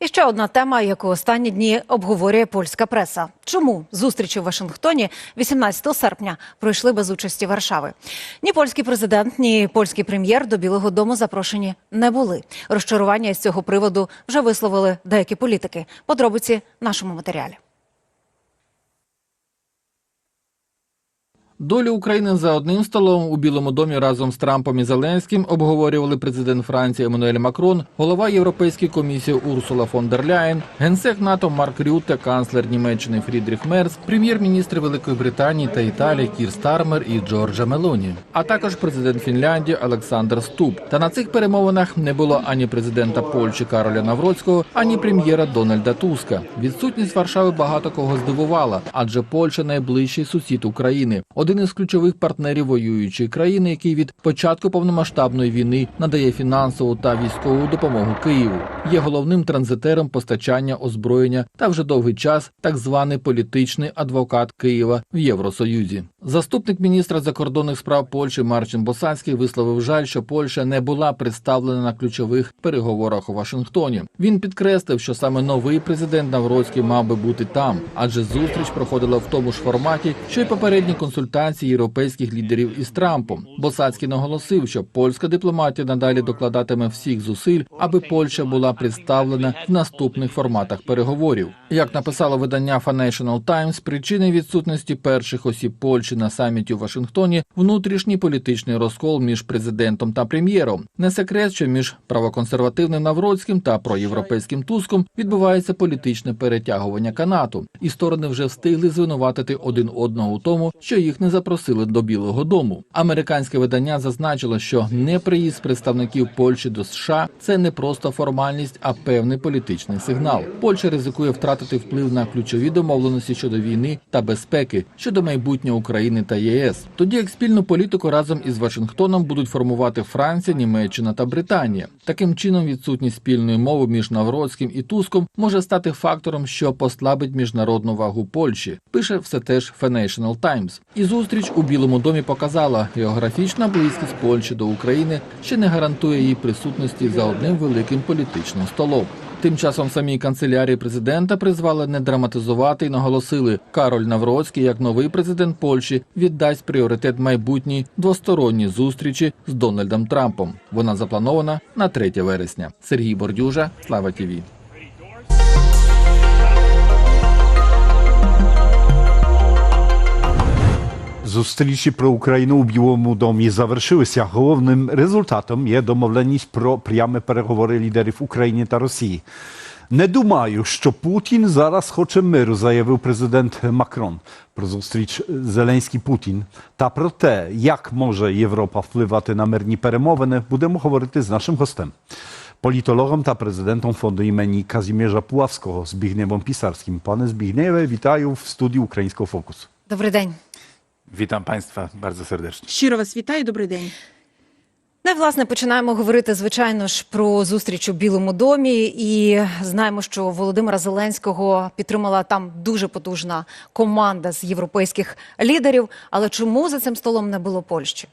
І ще одна тема, яку останні дні обговорює польська преса. Чому зустрічі в Вашингтоні 18 серпня пройшли без участі Варшави? Ні польський президент, ні польський прем'єр до Білого Дому запрошені не були. Розчарування з цього приводу вже висловили деякі політики. Подробиці нашому матеріалі. Долю України за одним столом у Білому домі разом з Трампом і Зеленським обговорювали президент Франції Еммануель Макрон, голова Європейської комісії Урсула фон дер Ляєн, генсек НАТО Марк Рютте, канцлер Німеччини Фрідріх Мерц, прем'єр-міністр Великої Британії та Італії Кір Стармер і Джорджа Мелоні, а також президент Фінляндії Олександр Ступ. Та на цих перемовинах не було ані президента Польщі Кароля Навроцького, ані прем'єра Дональда Туска. Відсутність Варшави багато кого здивувала, адже Польща найближчий сусід України, один із ключових партнерів воюючої країни, який від початку повномасштабної війни надає фінансову та військову допомогу Києву. Є головним транзитером постачання озброєння та вже довгий час так званий політичний адвокат Києва в Євросоюзі. Заступник міністра закордонних справ Польщі Марчин Босанський висловив жаль, що Польща не була представлена на ключових переговорах у Вашингтоні. Він підкреслив, що саме новий президент Навроцький мав би бути там, адже зустріч проходила в тому ж форматі, що й попередні консультації європейських лідерів із Трампом. Босацький наголосив, що польська дипломатія надалі докладатиме всіх зусиль, аби Польща була представлена в наступних форматах переговорів. Як написало видання Financial Times, причини відсутності перших осіб Польщі на саміті у Вашингтоні внутрішній політичний розкол між президентом та прем'єром. Не секрет, що між правоконсервативним Навроцьким та проєвропейським Туском відбувається політичне перетягування канату, і сторони вже встигли звинуватити один одного у тому, що їх не запросили до Білого Дому. Американське видання зазначило, що неприїзд представників Польщі до США це не просто формальність, а певний політичний сигнал. Польща ризикує втратити вплив на ключові домовленості щодо війни та безпеки щодо майбутнього України та ЄС. Тоді як спільну політику разом із Вашингтоном будуть формувати Франція, Німеччина та Британія. Таким чином, відсутність спільної мови між Навроцьким і Туском може стати фактором, що послабить міжнародну вагу Польщі. Пише все теж Financial Times. І зустріч у Білому домі показала, географічна близькість Польщі до України ще не гарантує її присутності за одним великим політичним столом. Тим часом самій канцелярії президента призвали не драматизувати і наголосили, Кароль Навроцький, як новий президент Польщі, віддасть пріоритет майбутній двосторонній зустрічі з Дональдом Трампом. Вона запланована на 3 вересня. Сергій Бордюжа, Слава ТІВІ. Зустрічі про Україну у Білому домі завершилися. Головним результатом є домовленість про пряме переговори лідерів України та Росії. Не думаю, що Путін зараз хоче миру, заявив президент Макрон про зустріч Зеленський-Путін. Та про те, як може Європа впливати на мирні перемовини, будемо говорити з нашим гостем. Politologом та президентом фонду імені Казімierza Puławskiego Zbigniewem Pisarskim. Panie Zbigniewie, witają w studiu Ukraińskiego Fokus. Добрий день. Witam Państwa bardzo serdecznie. Щиро вас вітаю, добрий день. Ну, і, власне, починаємо говорити, звичайно ж, про зустріч у Білому домі. І знаємо, що Володимира Зеленського підтримала там дуже потужна команда з європейських лідерів. Але чому за цим столом не було Польщі?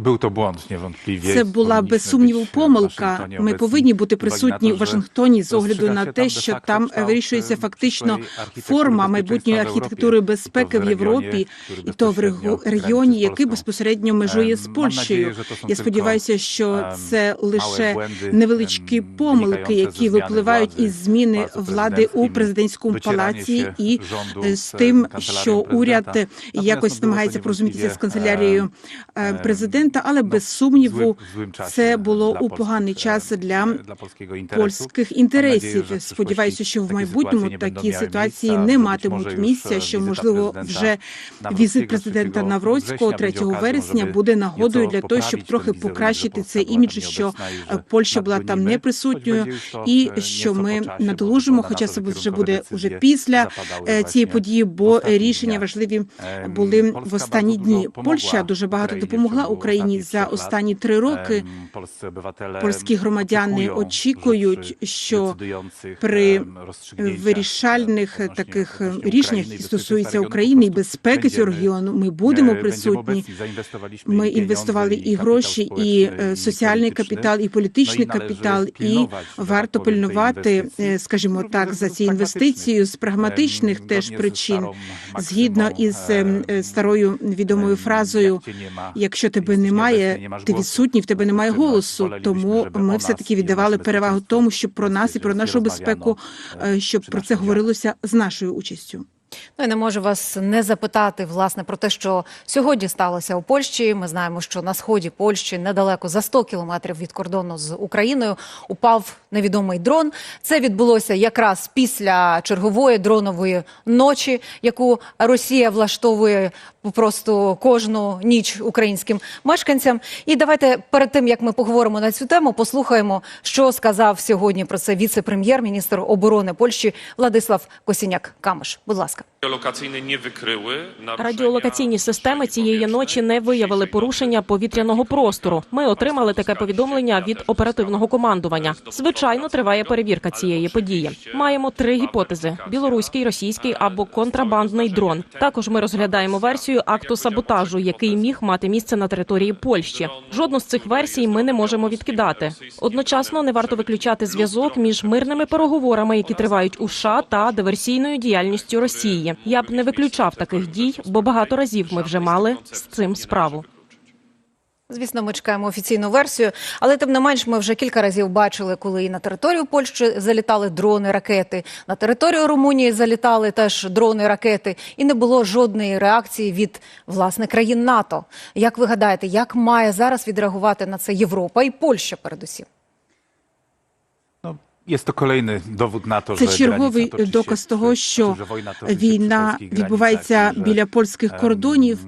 Był to błąd niewątpliwie. Це була без сумніву помилка. Ми повинні бути присутні в Вашингтоні з огляду на те, що там вирішується e, фактично форма майбутньої архітектури безпеки в Європі, і то в регіоні, який безпосередньо межує Ем, з Польщею. nadzieję, że to są Я сподіваюся, що ем, це лише невеличкі ем, помилки, які випливають із зміни влади у президентському палаці і е, з тим, що уряд якось намагається порозумітися з канцелярією е, ем, президента, але ну, без сумніву це було у поганий e, час для польських інтересів. Сподіваюся, що в майбутньому такі ситуації не матимуть місця. e, Що можливо вже візит президента Навроцького będzie 3 вересня буде нагодою для того, щоб трохи покращити цей імідж, що е, że Польща була там już to, і що ми надолужимо, хоча це вже буде decyzje після е, цієї події, бо рішення важливі були в останні дні. Польща дуже багато допомогла цьому Україні за останні три роки. Польські громадяни очікують, що при вирішальних таких рішеннях, які стосуються України і безпеки цього регіону, ми будемо присутні. Ми інвестували і гроші, і е, соціальний капітал, і політичний капітал, і варто пильнувати, е, скажімо так, за ці інвестиції з прагматичних теж причин, згідно із е, е, старою відомою фразою. Якщо тебе немає, ти відсутній, в тебе немає голосу. Тому ми все таки віддавали перевагу тому, щоб про нас і про нашу безпеку, е, щоб про це говорилося з нашою участю. Ну і не можу вас не запитати власне про те, що сьогодні сталося у Польщі. Ми знаємо, що на сході Польщі недалеко за 100 кілометрів від кордону з Україною упав невідомий дрон. Це відбулося якраз після чергової дронової ночі, яку Росія влаштовує просто кожну ніч українським мешканцям. І давайте перед тим як ми поговоримо на цю тему, послухаємо, що сказав сьогодні про це віце-прем'єр, міністр оборони Польщі Владислав Косіняк Камиш. Будь ласка ласка. Радіолокаційні Радіолокаційні системи цієї ночі не виявили порушення повітряного простору. Ми отримали таке повідомлення від оперативного командування. Звичайно, триває перевірка цієї події. Маємо три гіпотези: білоруський, російський або контрабандний дрон. Також ми розглядаємо версію акту саботажу, який міг мати місце на території Польщі. Жодну з цих версій ми не можемо відкидати. Одночасно не варто виключати зв'язок між мирними переговорами, які тривають у США, та диверсійною діяльністю Росії. Я б не виключав таких дій, бо багато разів ми вже мали з цим справу. Звісно, ми чекаємо офіційну версію, але тим не менш, ми вже кілька разів бачили, коли і на територію Польщі залітали дрони, ракети, на територію Румунії залітали теж дрони, ракети, і не було жодної реакції від власне країн НАТО. Як ви гадаєте, як має зараз відреагувати на це Європа і Польща, передусім? Jest to kolejny dowód na to, Це черговий доказ того, що że wojna toczy się przy війна polskich відбувається granicach, że, біля польських em, кордонів.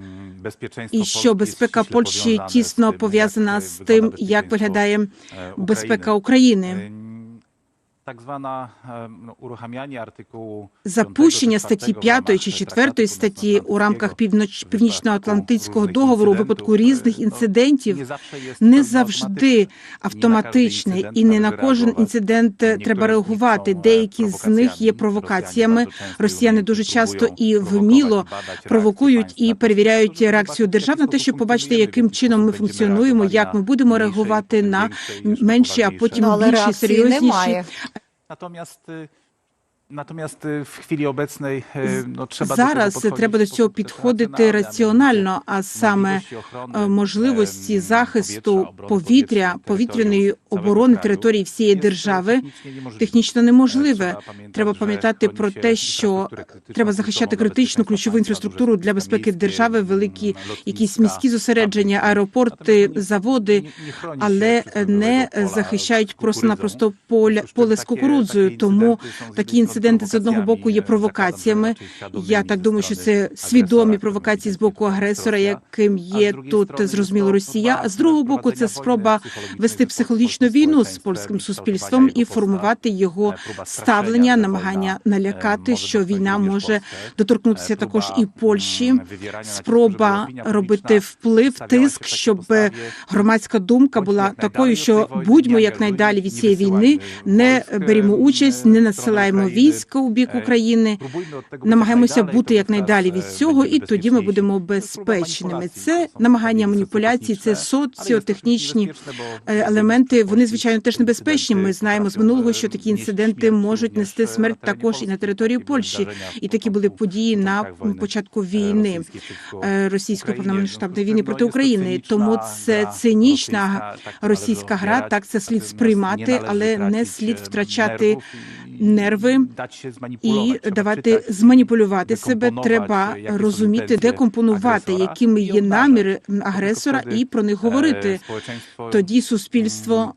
bezpieczeństwo І що безпека ściśle Польщі тісно пов'язана з тим, як bezpieczeństwo, виглядає e, безпека. України. Так звана no, uruchamianie artykułu Запущення статті 5 чи 4 статті у рамках півноч північно-атлантичського договору у випадку різних інцидентів не завжди автоматичне, і не на кожен інцидент треба реагувати. Деякі з них є провокаціями. Росіяни дуже часто і вміло провокують і перевіряють реакцію держав на те, щоб побачити, яким чином ми функціонуємо, як ми будемо реагувати на менші, а потім Ну, більші серйозніші. Natomiast w chwili obecnej y, no, trzeba Зараз do tego треба до цього підходити раціонально, а саме можливості захисту повітря, повітряної оборони території всієї держави технічно неможливе. Треба пам'ятати, Треба про те, що треба захищати критичну ключову інфраструктуру для безпеки держави, великі якісь міські зосередження, аеропорти, заводи, але не захищають просто-напросто kukurydzą. поля Otóż поле з кукурудзою. Тому інциденти такі strony інциденти з одного боку є провокаціями. że raczej Я так думаю, що це свідомі провокації з боку агресора, яким є тут зрозуміло Росія. А з другого боку, це спроба вести психологічну війну з польським суспільством і формувати його е, ставлення, намагання налякати, е, що війна може доторкнутися Е, також і Польщі. Спроба робити вплив, тиск, щоб громадська думка була такою, що будьмо якнайдалі від цієї війни, не військ, участь, е, не в насилаємо сторону України. Військ у бік Е, України. Намагаємося бути якнайдалі від цього, і тоді ми будемо безпечними. Це намагання takie маніпуляції, це соціотехнічні е, елементи. Вони звичайно теж небезпечні. Ми знаємо з минулого, що такі інциденти можуть нести смерть також і на території Польщі. І такі були події на початку війни. е, російської повномасштабної війни проти ну, є України. Тому це цинічна російська, гра. Так це слід сприймати, але не слід втрачати нерви і давати зманіпулювати себе. Треба розуміти, де компонувати, якими є наміри агресора, і про них e, говорити. Тоді суспільство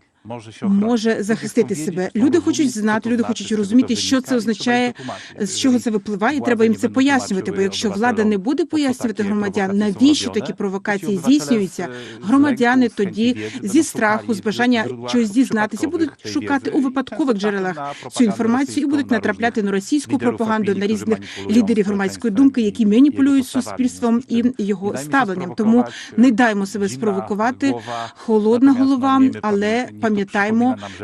може захистити себе. Люди хочуть знати, люди хочуть розуміти, що це означає, з чого це випливає. і Треба їм це пояснювати. Бо якщо влада не буде пояснювати громадян, навіщо такі провокації здійснюються, громадяни тоді зі страху, з бажання чогось дізнатися, будуть шукати у випадкових джерелах цю інформацію і будуть натрапляти на російську пропаганду, на різних лідерів громадської думки, які маніпулюють суспільством і його ставленням. Тому не даймо себе спровокувати. Холодна голова, але пам'ятаємо,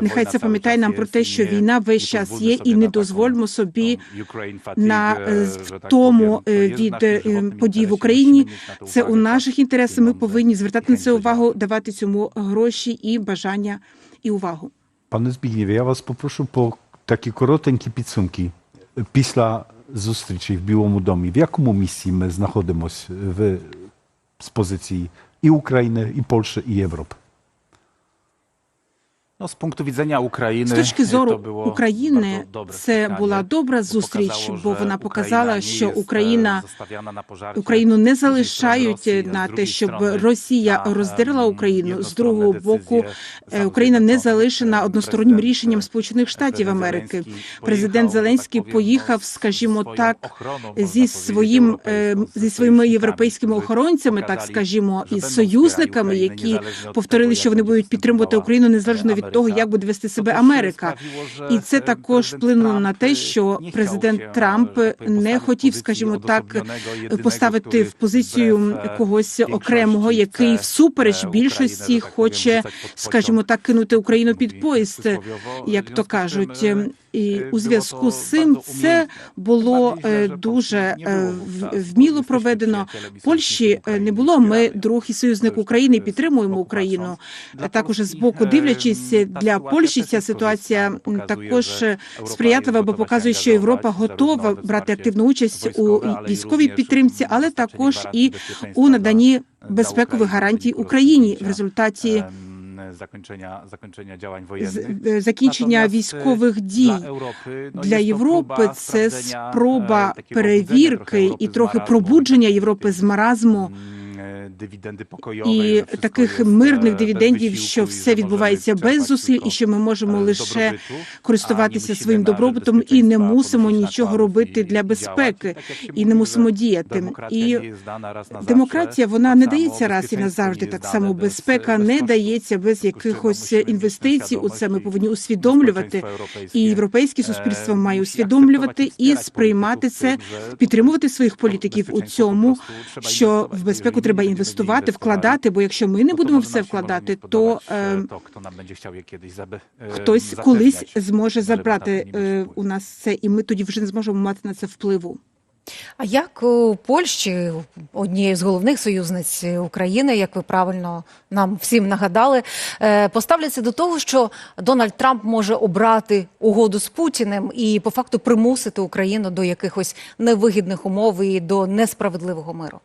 нехай це пам'ятає нам про те, що війна весь час є, і не дозвольмо собі на е, втому е, від е, подій в Україні. Це у наших інтересах. Ми повинні звертати на це увагу, давати цьому гроші і бажання і увагу. Пане Збігнєве, я вас попрошу по такі коротенькі підсумки після зустрічі в Білому домі. В якому місці ми знаходимося в, з позиції і України, і Польщі, і Європи? No, z punktu widzenia Ukrainy З точки to зору України, це була добра зустріч, бо вона показала, nie що e, Україна. Україну не Z залишають Rosji, на те, щоб Росія na, роздерла Україну. З другого боку, е, Україна не залишена одностороннім рішенням е, Сполучених Штатів Америки. Президент Зеленський поїхав, скажімо так, зі своїм е, зі своїми європейськими охоронцями, так скажімо, і союзниками, які повторили, що вони будуть підтримувати Україну незалежно від того, як буде вести себе Америка. І це e, також вплинуло на те, що президент Трамп e, tak powiem, не хотів, скажімо так, поставити в позицію когось окремого, який всупереч більшості хоче, скажімо так, кинути Україну під поїзд, як то кажуть. І Е, у зв'язку з цим це було е, дуже е, вміло проведено. Польщі не було. Ми друг і союзник України, підтримуємо Україну. Також з боку дивлячись для Польщі, ця ситуація також сприятлива, бо показує, що Європа готова брати активну участь у військовій підтримці, але також і у наданні безпекових гарантій Україні в результаті em, zakończenia, zakończenia działań wojennych. е, закінчення Natomiast, e, військових дій. Dla Європи, ну, Для Європи це спроба e, перевірки і трохи пробудження Європи з маразму. Е, дивіденди І таких мирних е, дивідендів, що все відбувається без зусиль, і що ми можемо е, лише користуватися своїм добробутом і не мусимо нічого робити для безпеки, і не мусимо діяти. І демократія вона не дається раз і назавжди. Так само безпека не дається без Тобто, якихось інвестицій. У це ми повинні усвідомлювати. І європейське суспільство має усвідомлювати і сприймати це, підтримувати своїх політиків у цьому, що в безпеку треба інвестувати, вкладати. Бо якщо ми не будемо все вкладати, то е, e, хтось колись зможе забрати е, у нас це, і ми тоді вже не зможемо мати на це впливу. А як у Польщі, однієї з головних союзниць України, як ви правильно нам всім нагадали, е, поставляться до того, що Дональд Трамп може обрати угоду з Путіним і по факту примусити Україну до якихось невигідних умов і до несправедливого миру?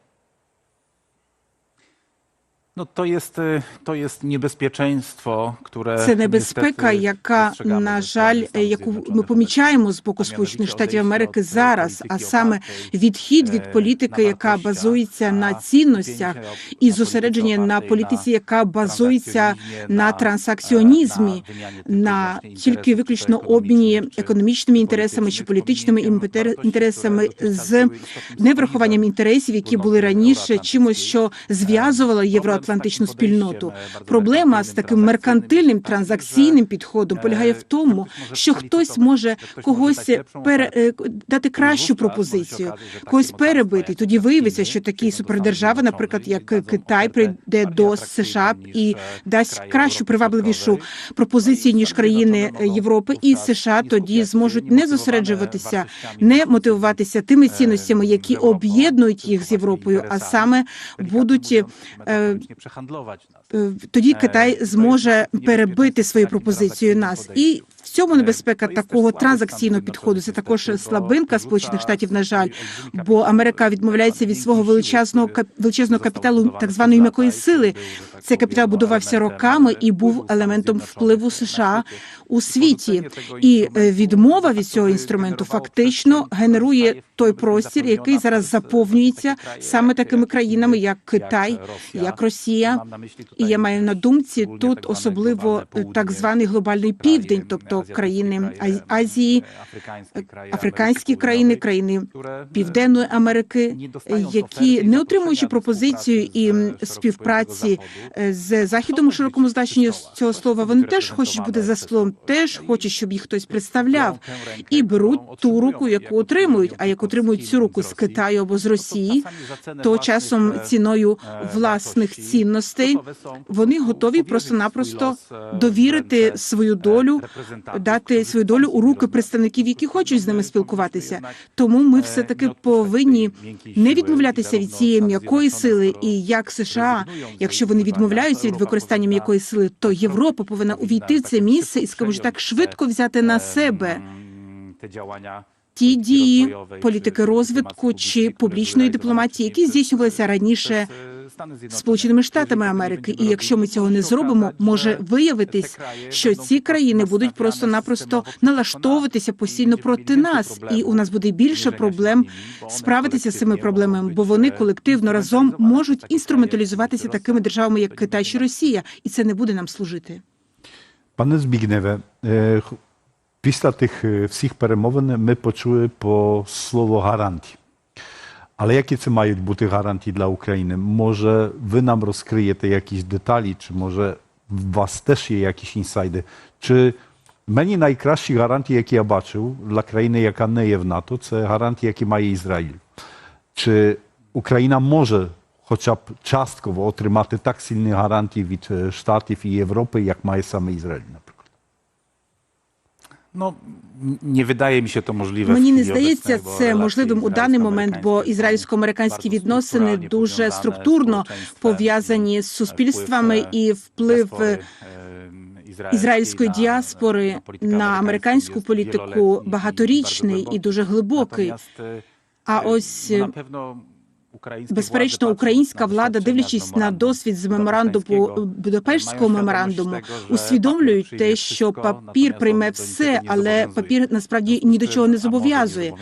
No to jest, e, to jest niebezpieczeństwo, które Це небезпека, яка на жаль, яку ми помічаємо з боку Сполучених Штатів Америки зараз, а саме відхід від е, політики, яка базується на цінностях, і зосередження на політиці, яка базується на трансакціонізмі, е, на тільки виключно обміні економічними інтересами чи політичними інтересами з неврахуванням інтересів, які були раніше чимось, що зв'язувало Problem з євроатлантичну спільноту. е, Проблема з таким меркантильним транзакційним підходом е, полягає в тому, що хтось може когось пере, е, дати кращу пропозицію, когось перебити. Тоді виявиться, що такі супердержави, наприклад, як Китай, прийде до США і е, дасть кращу привабливішу пропозицію ніж країни Європи, і США тоді зможуть не зосереджуватися, не мотивуватися тими е, цінностями, які об'єднують їх з Європою, а саме будуть е, тоді Е, Китай зможе перебити свою пропозицію нас. І цьому небезпека такого транзакційного підходу. Це також слабинка Сполучених Штатів, на жаль, бо Америка відмовляється від свого величезного величезного капіталу, так званої м'якої сили. Цей капітал будувався роками і був елементом впливу США у світі. І е, відмова від цього інструменту фактично генерує той простір, який зараз заповнюється саме такими країнами, як Китай, як Росія. І я маю на думці тут особливо е, так званий глобальний південь, тобто країни Аз- Азії, африканські країни, країни Південної Америки, е, які не отримуючи пропозицію і співпраці е, з західом у широкому значенні цього слова, вони теж хочуть бути за столом, теж хочуть, щоб їх хтось представляв, і беруть ту руку, яку отримують. А як отримують цю руку з Китаю або з Росії, то часом ціною власних цінностей вони готові просто-напросто довірити свою долю, дати свою долю у руки представників, які хочуть з ними спілкуватися. Тому ми все таки повинні не відмовлятися від цієї м'якої сили, і як США, якщо вони відмовляються від використання м'якої сили, то Європа повинна увійти в це місце і, скажімо так, швидко взяти на себе ті дії політики розвитку чи публічної дипломатії, які здійснювалися раніше Сполученими Штатами Америки. І якщо ми цього не зробимо, може виявитись, що ці країни будуть просто-напросто налаштовуватися постійно проти нас, і у нас буде більше проблем справитися з цими проблемами, бо вони колективно разом можуть інструменталізуватися такими державами, як Китай чи Росія, і це не буде нам служити. Пане Збігневе, е, після тих е, всіх перемовин ми почули по слово гарантії. Але які це мають бути гарантії для України? Може, ви нам розкриєте якісь деталі, чи може у вас теж є якісь інсайди? Чи мені найкращі гарантії, які я бачив для країни, яка не є в НАТО, це гарантії, які має Ізраїль. Чи Україна може хоча б частково отримати так сильні гарантії від е, Штатів і Європи, як має саме Ізраїль, наприклад? Nie wydaje mi się to możliwe. w Мені не здається це можливим у даний момент, бо izraelsko-amerykańskie ізраїльсько-американські są відносини дуже powiązane, структурно пов'язані і з суспільствами wpływ, і e, вплив е, e, ізраїльської na- діаспори на американську політику багаторічний і дуже глибокий. E, А e, ось no, Безперечно, українська влада, дивлячись на досвід з меморандуму Будапештського, меморандуму, усвідомлюють те, що папір прийме все, але папір насправді ні до чого не зобов'язує.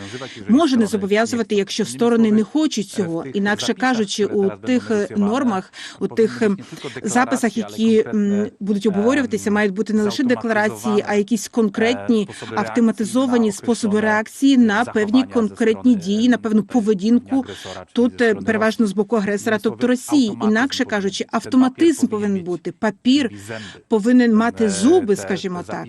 Може не зобов'язувати, якщо сторони не хочуть цього. Інакше кажучи, у тих е, нормах, у тих е, записах, які будуть обговорюватися, мають бути не лише декларації, а якісь конкретні автоматизовані способи реакції на певні конкретні дії, на певну поведінку. Тут е, переважно з боку агресора, тобто Росії. Інакше кажучи, автоматизм повинен бути. Папір повинен мати зуби, скажімо так.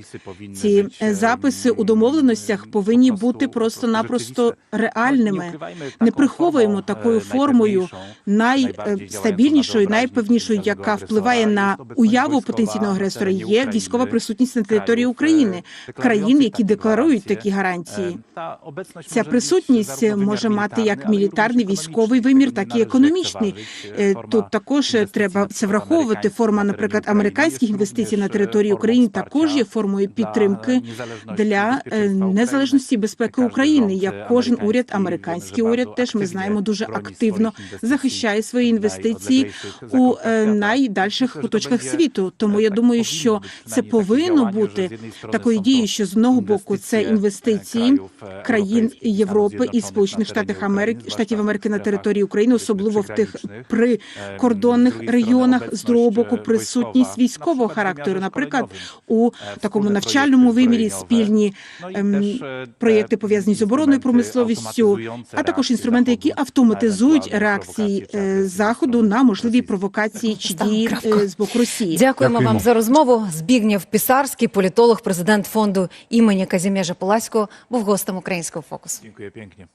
Ці е, записи у домовленостях повинні бути просто-напросто реальними. Не приховуємо такою формою найстабільнішою, найпевнішою, яка впливає на уяву потенційного агресора. Є військова присутність на території України, країн, які декларують такі гарантії. Ця присутність може мати як мілітарний військовий вимір, так і економічний. Е, Тут також е, треба це враховувати. Форма, наприклад, американських інвестицій на території України також є формою підтримки для е, незалежності і безпеки України. Як кожен уряд, американський уряд теж ми знаємо дуже активно захищає свої інвестиції у е, найдальших куточках світу. Тому я думаю, що це повинно бути такою дією, що з одного боку це інвестиції країн Європи і Сполучених Штатів Америки Штатів Америки на території України, особливо в тих прикордонних регіонах. З другого боку, присутність військового характеру, наприклад, у такому навчальному вимірі спільні ем, проєкти пов'язані з оборонною промисловістю, а також інструменти, які автоматизують реакції е, заходу на можливі провокації чи дії е, з боку Росії. Дякуємо вам за розмову. Збігнєв Пісарський, політолог, президент фонду імені Казім'яжа Поласького, був гостем українського фокусу. Dziękuję pięknie.